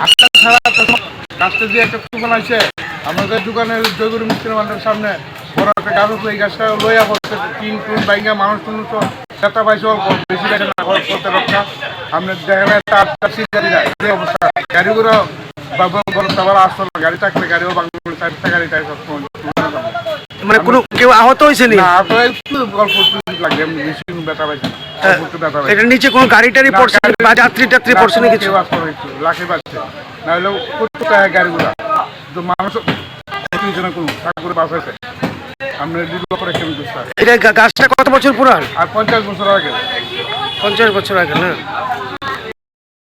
আটটা ছাড়া গাছটা দিয়ে একটা দোকান আছে আমাদের দোকানের জয়গুরু মিস্ত্রি মানুষের সামনে বড় একটা গাছ এই গাছটা লইয়া করছে তিন টুন বাইঙ্গা মানুষ টুন তো পাইছে বেশি না করতে রক্ষা আপনি দেখা একটা তার গাড়ি যায় অবস্থা। গাড়িগুলো আসতো গাড়ি থাকলে গাড়িও বাংলা চারটা গাড়ি থাকে সব সময় মানে কোনো কেউ আহত হয়েছে নি না তো একটু লাগে বেশি ব্যথা পাইছে না। অল্প একটু ব্যথা পাইছে। এটার নিচে কোনো গাড়ি টাড়ি পড়ছে বা যাত্রী টাত্রী পড়ছে না কিছু? লাখে পাচ্ছে না হলে প্রত্যেক গাড়িগুলা তো মানুষ কোনো ঠাকুর বাস আছে। আমরা দুটো করে কেমন এটা গাছটা কত বছর পুরান? আর পঞ্চাশ বছর আগে। পঞ্চাশ বছর আগে না?